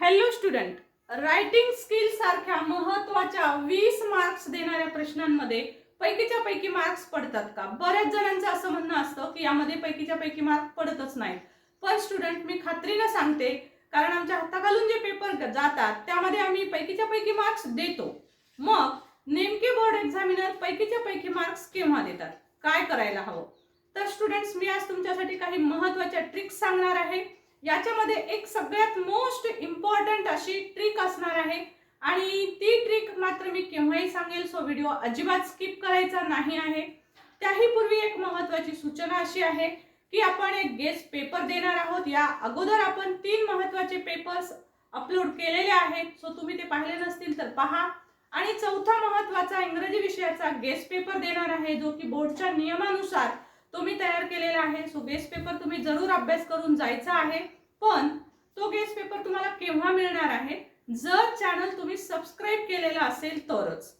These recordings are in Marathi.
हॅलो स्टुडंट रायटिंग स्किल सारख्या महत्त्वाच्या वीस मार्क्स देणाऱ्या प्रश्नांमध्ये पैकीच्या पैकी मार्क्स पडतात का? बऱ्याच जणांचं असं म्हणणं असतं की यामध्ये पैकीच्या पैकी मार्क पडतच नाहीत. पण स्टुडंट मी खात्रीनं सांगते कारण आमच्या हाताखालून जे पेपर जातात त्यामध्ये आम्ही पैकीच्या पैकी मार्क्स देतो. मग नेमके बोर्ड एक्झामिनर पैकीच्या पैकी मार्क्स केव्हा देतात? काय करायला हवं? तर स्टुडंट्स मी आज तुमच्यासाठी काही महत्त्वाच्या ट्रिक्स सांगणार आहे. याच्यामध्ये एक सगळ्यात मोस्ट इम्पॉर्टंट अशी ट्रिक असणार आहे. आणि ती ट्रिक मात्र मी केव्हाही सांगेल सो व्हिडिओ अजिबात स्किप करायचा नाही आहे. त्याही पूर्वी एक महत्त्वाची सूचना अशी आहे की आपण एक गेस्ट पेपर देणार आहोत. या अगोदर आपण तीन महत्त्वाचे पेपर्स अपलोड केलेले आहेत. सो तुम्ही ते पाहिले नसतील तर पहा. आणि चौथा महत्त्वाचा इंग्रजी विषयाचा गेस्ट पेपर देणार आहे जो की बोर्डच्या नियमानुसार तो मी तयार केलेला आहे. सो गेस्ट पेपर तुम्ही जरूर अभ्यास करून जायचा आहे. पण तो गेस्ट पेपर तुम्हाला केव्हा मिळणार आहे? जर चॅनल तुम्ही सबस्क्राईब केलेला असेल तरच.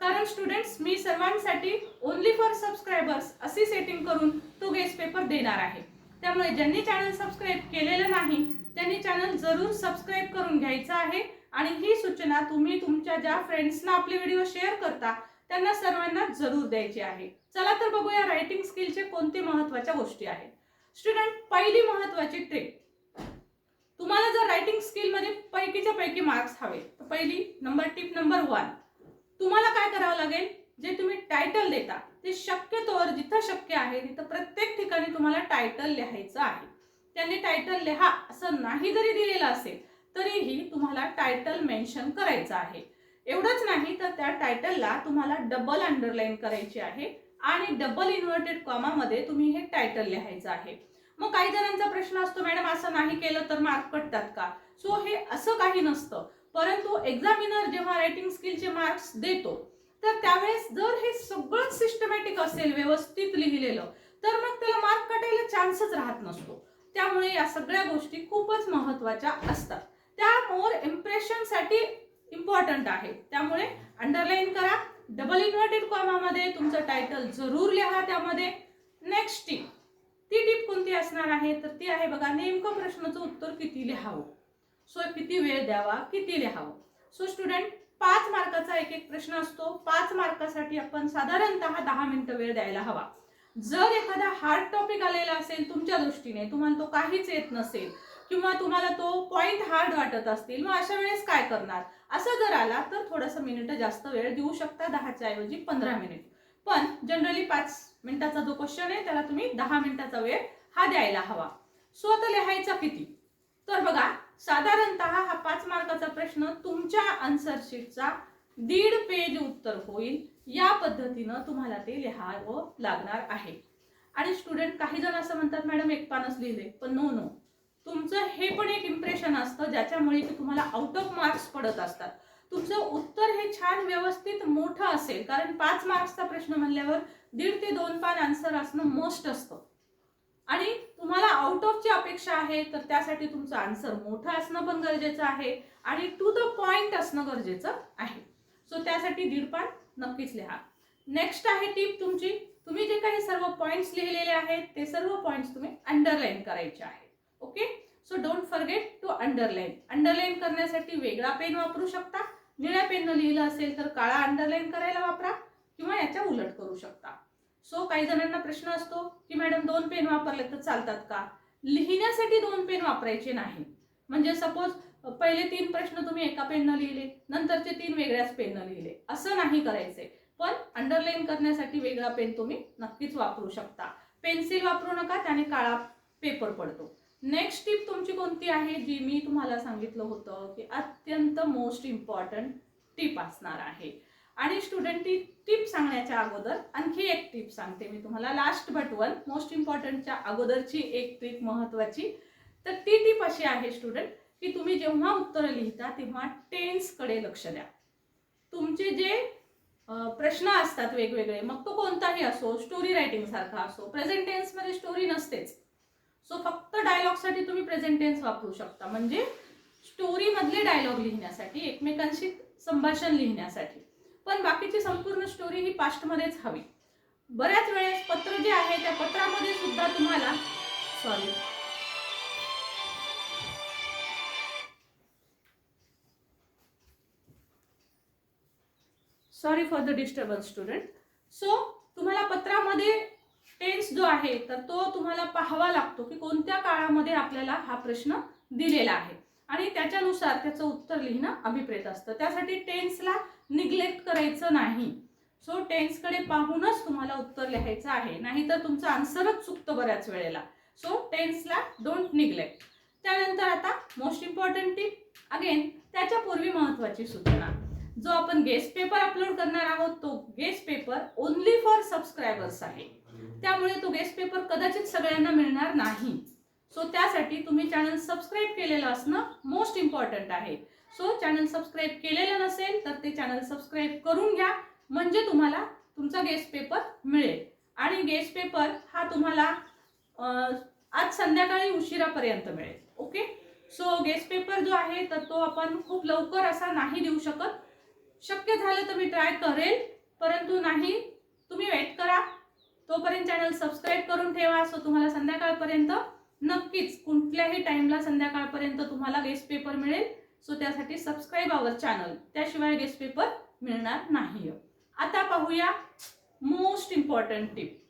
कारण स्टुडंट्स मी सर्वांसाठी ओनली फॉर सबस्क्रायबर्स अशी सेटिंग करून तो गेस्ट पेपर देणार आहे. त्यामुळे ज्यांनी चॅनल सबस्क्राईब केलेलं नाही त्यांनी चॅनल जरूर सबस्क्राईब करून घ्यायचं आहे. आणि ही सूचना तुम्ही तुमच्या ज्या फ्रेंड्सना आपले व्हिडिओ शेअर करता त्यांना सर्वांना जरूर द्यायची आहे. चला तर बघूया रायटिंग स्किलचे कोणते महत्त्वाच्या गोष्टी आहेत. स्टुडंट पहिली महत्वाची ट्रिक तुम्हाला जर रायटिंग स्किलमध्ये पैकीच्या पैकी मार्क्स हवे तर पहिली नंबर टिप नंबर वन तुम्हाला काय करावं लागेल? जे तुम्ही टायटल देता ते शक्यतोवर जिथं शक्य आहे तिथं प्रत्येक ठिकाणी तुम्हाला टायटल लिहायचं आहे. त्यांनी टायटल लिहा असं नाही जरी दिलेलं असेल तरीही तुम्हाला टायटल मेन्शन करायचं आहे. एवढंच नाही तर त्या टायटलला तुम्हाला डबल अंडरलाईन करायची आहे आणि डबल इन्व्हर्टेड कॉमामध्ये तुम्ही हे टायटल लिहायचं आहे. मग काही जणांचा प्रश्न असतो मॅडम असं नाही केलं तर मार्क पडतात का? सो हे असं काही नसतं. परंतु एक्झामिनर जेव्हा रायटिंग स्किलचे मार्क्स देतो तर त्यावेळेस जर हे सगळं सिस्टमॅटिक असेल व्यवस्थित लिहिलेलं तर मग त्याला मार्क कटायला चान्सच राहत नसतो. त्यामुळे या सगळ्या गोष्टी खूपच महत्त्वाच्या असतात. त्या मोर इम्प्रेशनसाठी इम्पॉर्टंट आहे त्यामुळे अंडरलाईन करा डबल इन्व्हर्टेड कॉमामध्ये तुमचं टायटल जरूर लिहा त्यामध्ये. नेक्स्ट टीप ती टीप कोणती असणार आहे? तर ती आहे बघा नेमकं प्रश्नाचं उत्तर किती लिहावं? सो किती वेळ द्यावा किती लिहावं? सो स्टुडंट पाच मार्काचा एक एक प्रश्न असतो. पाच मार्कासाठी आपण साधारणतः दहा मिनिटं वेळ द्यायला हवा. जर एखादा हार्ड टॉपिक आलेला असेल तुमच्या दृष्टीने तुम्हाला तो काहीच येत नसेल किंवा तुम्हाला तो पॉईंट हार्ड वाटत असतील मग अशा वेळेस काय करणार? असं जर आला तर थोडंसं मिनिटं जास्त वेळ देऊ शकता दहाच्या ऐवजी पंधरा मिनिट. पण जनरली पाच मिनिटाचा जो क्वेश्चन आहे त्याला तुम्ही दहा मिनिटाचा वेळ हा द्यायला हवा. सो आता लिहायचा किती? तर बघा साधारणतः हा पाच मार्काचा प्रश्न तुमच्या आन्सर शीटचा दीड पेज उत्तर होईल. या पद्धतीनं तुम्हाला ते लिहावं लागणार आहे. आणि स्टुडंट काही जण असं म्हणतात मॅडम एक पानच लिहिले. पण नो नो तुमचं हे पण एक इम्प्रेशन असतं ज्याच्यामुळे की तुम्हाला आउट ऑफ मार्क्स पडत असतात. तुमचं उत्तर हे छान व्यवस्थित मोठं असेल कारण पाच मार्क्सचा प्रश्न म्हणल्यावर दीड ते दोन पान आन्सर असणं मोस्ट असतं. आणि तुम्हाला आउट ऑफची अपेक्षा आहे तर त्यासाठी तुमचं आन्सर मोठं असणं पण गरजेचं आहे आणि टू द पॉइंट असणं गरजेचं आहे. सो त्यासाठी दीड पान नक्कीच लिहा. नेक्स्ट आहे टीप तुमची. तुम्ही जे काही सर्व पॉईंट्स लिहिलेले आहेत ते सर्व पॉईंट्स तुम्ही अंडरलाईन करायचे आहे okay so don't forget to underline underline करण्यासाठी वेगळा पेन वापरू शकता. निळ्या पेननं लिहिलं असेल तर काळा अंडरलाईन करायला वापरा किंवा याच्या उलट करू शकता. सो काही जणांना प्रश्न असतो की मॅडम दोन पेन वापरले तर चालतात का? लिहिण्यासाठी दोन पेन वापरायचे नाही म्हणजे सपोज पहिले तीन प्रश्न तुम्ही एका पेननं लिहिले नंतरचे तीन वेगळ्याच पेननं लिहिले. असं नाही करायचे. पण अंडरलाईन करण्यासाठी वेगळा पेन तुम्ही नक्कीच वापरू शकता. पेन्सिल वापरू नका त्याने काळा पेपर पडतो. नेक्स्ट टिप तुमची कोणती आहे? जी मी तुम्हाला सांगितलं होतं की अत्यंत मोस्ट इम्पॉर्टंट टिप असणार आहे. आणि स्टुडंट ती टिप सांगण्याच्या अगोदर आणखी एक टिप सांगते मी तुम्हाला. लास्ट बट वन मोस्ट इम्पॉर्टंटच्या अगोदरची एक टिप महत्त्वाची तर ती टिप अशी आहे स्टुडंट की तुम्ही जेव्हा उत्तरं लिहिता तेव्हा टेन्सकडे लक्ष द्या. तुमचे जे प्रश्न असतात वेगवेगळे मग तो कोणताही असो स्टोरी रायटिंगसारखा असो प्रेझेंट टेन्समध्ये स्टोरी नसतेच. सो फक्त डायलॉगसाठी तुम्ही प्रेझेंट टेन्स वापरू शकता. म्हणजे स्टोरीमधले डायलॉग लिहिण्यासाठी एकमेकांशी संभाषण लिहिण्यासाठी. पण बाकीची संपूर्ण स्टोरी ही पास्टमध्येच हवी. बऱ्याच वेळेस पत्र जे आहे त्या पत्रामध्ये सुद्धा तुम्हाला sorry sorry for the disturbance student so तुम्हाला पत्रामध्ये टेन्स जो आहे तर तो तुम्हाला पाहावा लागतो की कोणत्या काळामध्ये आपल्याला हा प्रश्न दिलेला आहे. आणि त्याच्यानुसार त्याचं उत्तर लिहिणं अभिप्रेत असतं. त्यासाठी टेन्सला निग्लेक्ट करायचं नाही. सो टेन्सकडे पाहूनच तुम्हाला उत्तर लिहायचं आहे. नाहीतर तुमचं आन्सरच चुकतं बऱ्याच वेळेला. सो टेन्सला डोंट निग्लेक्ट त्यानंतर आता मोस्ट इम्पॉर्टंट टिप अगेन त्याच्यापूर्वी महत्वाची सूचना. जो आपण गेस्ट पेपर अपलोड करणार आहोत तो guest paper only for subscribers आहे. त्यामुळे तो गेस्ट पेपर कदाचित सगळ्यांना मिळणार नाही. सो त्यासाठी तुम्ही चॅनल सबस्क्राईब केलेलं असणं मोस्ट इम्पॉर्टंट आहे. सो चॅनल सबस्क्राईब केलेलं नसेल तर ते चॅनल सबस्क्राईब करून घ्या. म्हणजे तुम्हाला तुमचा गेस्ट पेपर मिळेल. आणि गेस्ट पेपर हा तुम्हाला आज संध्याकाळी उशिरापर्यंत मिळेल. ओके सो गेस्ट पेपर जो आहे तर तो आपण खूप लवकर असा नाही देऊ शकत. शक्य झालं तर मी ट्राय करेल. परंतु नाही तुम्ही वेट करा. तोपर्यंत चॅनल सबस्क्राईब करून ठेवा. सो तुम्हाला संध्याकाळपर्यंत नक्कीच कुठल्याही टाइमला संध्याकाळपर्यंत तुम्हाला गेस्ट पेपर मिळेल. सो त्यासाठी सबस्क्राईब आवर चॅनल त्याशिवाय गेस्ट पेपर मिळणार नाही आता पाहूया मोस्ट इम्पॉर्टंट टिप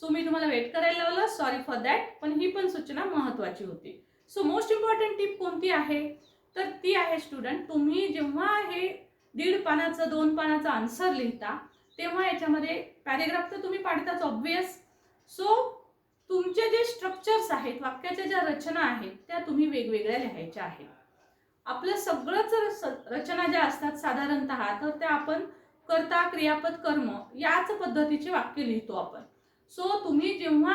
सो मी तुम्हाला वेट करायला लावलं. सॉरी फॉर दॅट पण ही पण सूचना महत्त्वाची होती. सो मोस्ट इम्पॉर्टंट टिप कोणती आहे? तर ती आहे स्टुडंट तुम्ही जेव्हा हे दीड पानाचं दोन पानाचं आन्सर लिहिता तेव्हा याच्यामध्ये पॅरेग्राफ तर तुम्ही पाडताच ऑब्वियस सो तुमचे जे स्ट्रक्चर्स आहेत वाक्याच्या ज्या रचना आहेत त्या तुम्ही वेगवेगळ्या लिहायच्या आहेत. आपलं सगळंच रचना ज्या असतात साधारणत तर त्या आपण कर्ता क्रियापद कर्म याच पद्धतीचे वाक्य लिहितो आपण. सो तुम्ही जेव्हा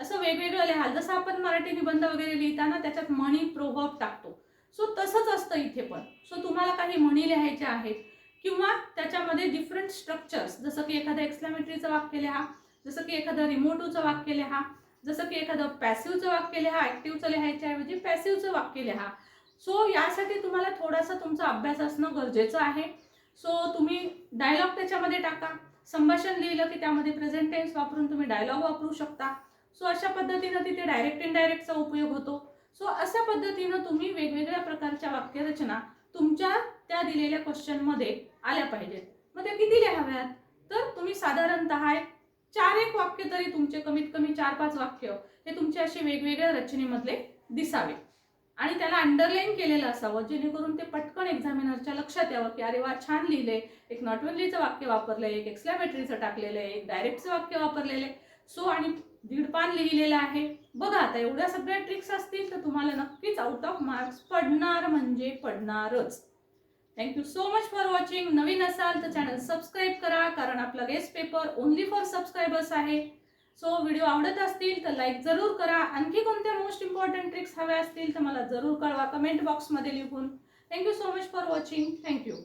असं वेगवेगळं लिहाल जसं आपण मराठी निबंध वगैरे लिहिताना त्याच्यात म्हणी प्रोव्हब टाकतो. सो तसंच असतं इथे पण. सो तुम्हाला काही म्हणी लिहायच्या आहेत किंवा त्याच्यामध्ये डिफरंट स्ट्रक्चर्स जसं की एखादं एक्सप्लेमेटरीचं वाक्य लिहा जसं की एखादं रिमोटूचं वाक्य लिहा जसं की एखादं पॅसिव्हचं वाक्य लिहा ॲक्टिव्हचं लिहायच्या ऐवजी पॅसिव्हचं वाक्य लिहा. सो यासाठी तुम्हाला थोडासा तुमचा अभ्यास असणं गरजेचं आहे. सो तुम्ही डायलॉग त्याच्यामध्ये टाका. संभाषण लिहिलं की त्यामध्ये प्रेझेंट टेन्स वापरून तुम्ही डायलॉग वापरू शकता. सो अशा पद्धतीनं तिथे डायरेक्ट इनडायरेक्टचा उपयोग होतो. सो अशा पद्धतीनं तुम्ही वेगवेगळ्या प्रकारच्या वाक्यरचना तुमच्या त्या दिलेल्या क्वेश्चनमध्ये आल्या पाहिजेत. मग त्या किती लिहाव्यात? तर तुम्ही साधारणत चार एक वाक्य तरी तुमचे कमीत कमी चार पाच वाक्य हे तुमचे असे वेगवेगळ्या रचनेमधले दिसावे. आणि त्याला अंडरलाईन केलेलं असावं जेणेकरून ते पटकन एक्झामिनरच्या लक्षात यावं की अरे वा छान लिहिले एक नॉटवनलीचं वाक्य वापरलं एक एक्सलॅमेटरीचं टाकलेलं आहे एक डायरेक्टचं वाक्य वापरलेलं आहे. सो आणि दीड पान लिहिलेलं आहे. बघा आता एवढ्या सगळ्या ट्रिक्स असतील तर तुम्हाला नक्कीच आउट ऑफ मार्क्स पडणार म्हणजे पडणारच. Thank you so much for watching नवीन असाल तर चॅनल सबस्क्राईब करा कारण आपला guest paper only for subscribers आहे. सो व्हिडिओ आवडत असतील तर लाईक जरूर करा. आणखी कोणत्या मोस्ट इम्पॉर्टंट ट्रिक्स हव्या असतील तर मला जरूर कळवा. कमेंट बॉक्समध्ये लिहून. Thank you so much for watching thank you